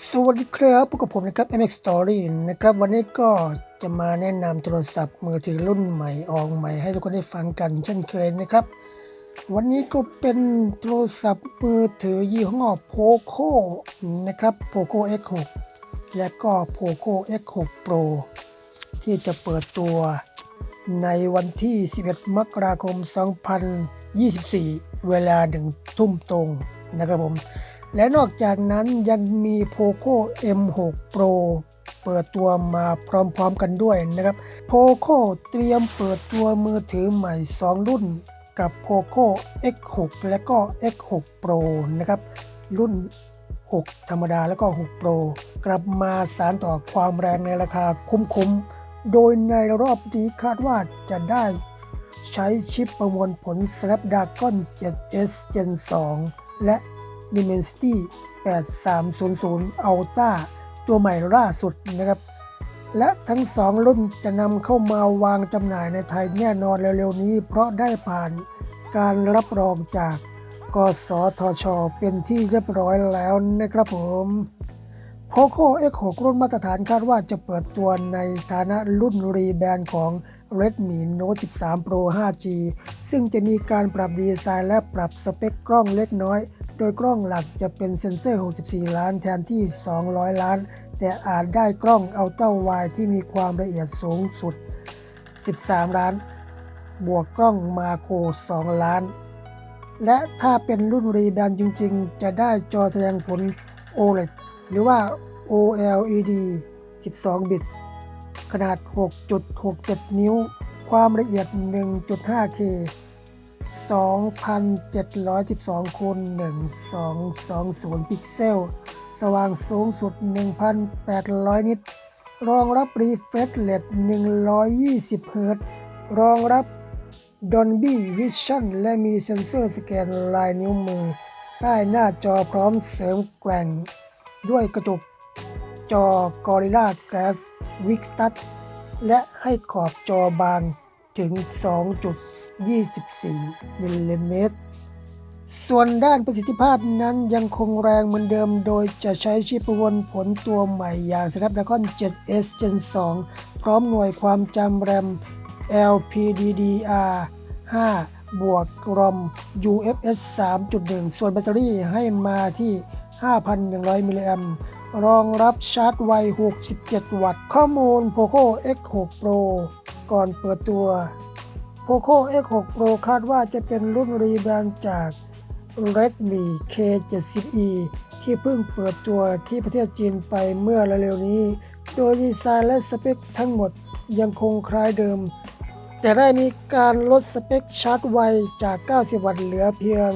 สวัสดีครับพบกับผมนะครับ MX Story นะครับวันนี้ก็จะมาแนะนำโทรศัพท์มือถือรุ่นใหม่ออกใหม่ ให้ทุกคนได้ฟังกันเช่นเคยนะครับ วันนี้ก็เป็นโทรศัพท์มือถือยี่ห้อ Poco นะครับ Poco X6 และก็ Poco X6 Pro ที่จะเปิดตัวในวันที่ 11 มกราคม 2024 เวลาหนึ่งทุ่มตรงนะครับผม และนอกจากนั้นยังมี Poco M6 Pro เปิดตัวมาพร้อมๆกันด้วยนะครับ Poco เตรียมเปิดตัวมือถือใหม่ 2 รุ่นกับ Poco X6 และก็ X6 Pro นะครับ รุ่น 6 ธรรมดาแล้วก็ 6 Pro กลับมาสารต่อความแรงในราคาคุ้มๆ โดยในรอบนี้คาดว่าจะได้ใช้ชิปประมวลผล Snapdragon 7S Gen 2 และ Dimensity 8300 Ultra ตัวใหม่ล่าสุดนะครับ และทั้งสองรุ่นจะนำเข้ามาวางจำหน่ายในไทยแน่นอนเร็วๆนี้ เพราะได้ผ่านการรับรองจากกสทช เป็นที่เรียบร้อยแล้วนะครับผม Poco X6 รุ่นมาตรฐานคาดว่าจะเปิดตัวในฐานะรุ่นรีแบรนด์ของ Redmi Note 13 Pro 5G ซึ่งจะมีการปรับดีไซน์และปรับสเปคกล้องเล็กน้อย ดยกล้องหลักจะเป็นเซ็นเซอร์ 64 ล้านแทนที่ 200 ล้าน แต่อาจได้กล้องอัลตร้าไวที่มีความละเอียดสูงสุด 13 ล้าน บวกกล้องมาโคร 2 ล้าน และถ้าเป็นรุ่นรีแบรนด์จริง ๆ จะได้จอแสดงผล OLED หรือว่า OLED 12 บิต ขนาด 6.67 นิ้ว ความละเอียด 1.5K 2,712คูณ1220 พิกเซล สว่างสูงสุด 1,800 นิต รองรับ Refresh Rate 120 เฮิรตซ์รองรับ Dolby Vision และมีเซ็นเซอร์สแกนลายนิ้วมือ ใต้หน้าจอพร้อมเสริมแกร่ง ด้วยกระจกจอ Gorilla Glass Victus และให้ขอบจอบาง ถึง 2.24 มิลลิเมตร ส่วนด้านประสิทธิภาพนั้นยังคงแรงเหมือนเดิม โดยจะใช้ชิปประมวลผลตัวใหม่อย่าง Snapdragon 7S Gen 2 พร้อมหน่วยความจำแรม LPDDR 5 บวก ROM UFS 3.1 ส่วนแบตเตอรี่ให้มาที่ 5,100 มิลลิแอมป์รองรับชาร์จไว 67 วัตต์ ข้อมูล Poco X6 Pro ก่อนเปิดตัว Poco X6 Pro คาดว่าจะเป็นรุ่นรีแบรนด์จาก Redmi K70e ที่เพิ่งเปิดตัวที่ประเทศจีนไปเมื่อเร็วๆนี้ โดยดีไซน์และสเปคทั้งหมดยังคงคล้ายเดิม แต่ได้มีการลดสเปคชาร์จไวจาก 90 วัตต์เหลือเพียง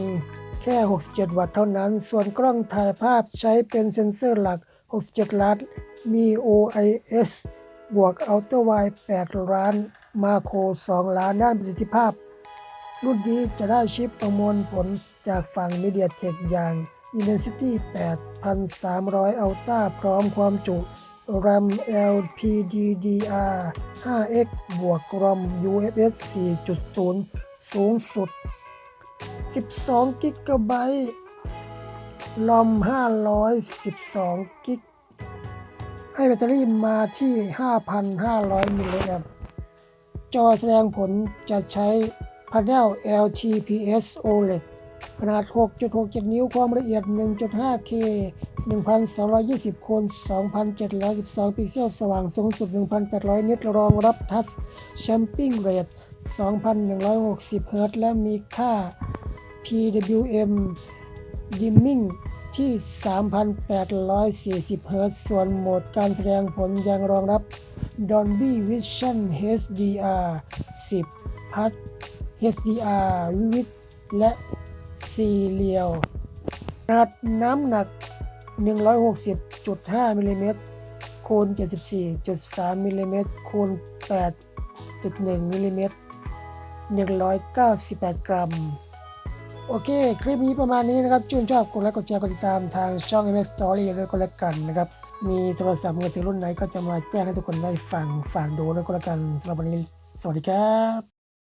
แค่ 67 วัตต์เท่านั้น ส่วนกล้องถ่ายภาพใช้เป็นเซ็นเซอร์หลัก 67 ล้านมี OIS บวก Ultra Wide 8ล้าน มาโค2ล้านด้านประสิทธิภาพ รุ่นนี้จะได้ชิปประมวลผลจากฝั่ง MediaTek อย่าง Dimensity 8300 Ultra พร้อมความจุ RAM LPDDR 5X บวก ROM UFS 4.0 สูงสุด 12กิกะไบต์ลอม 512กิก ให้แบตเตอรี่มาที่ 5,500 มิลลิแอมป์จอแสดงผลจะใช้ Panel LTPS OLED ขนาด 6.67 นิ้วความละเอียด 1.5K 1220คูณ2712 พิกเซล สว่างสูงสุด 1,800 นิตรองรับทัชแชมปิ้งเรท2,160 เฮิร์ตซ์และมีค่า PWM Dimming ที่ 3,840 เฮิรตซ์ส่วนโหมดการแสดงผลยังรองรับ Dolby Vision HDR 10 Plus HDR Vivid และ Serial ขนาดน้ำหนัก 160.5มิลลิเมตรคูณ74.3มิลลิเมตรคูณ8.1มิลลิเมตร198 กรัม โอเค คลิปนี้ประมาณนี้นะครับชื่นชอบกดไลค์กดแชร์กดติดตามทางช่อง MS Story ด้วยก็แล้วกันนะครับ มีโทรศัพท์มือถือรุ่นไหนก็จะมาแจ้งให้ทุกคนได้ฟังฝากดูด้วยก็แล้วกันสำหรับวันนี้ สวัสดีครับ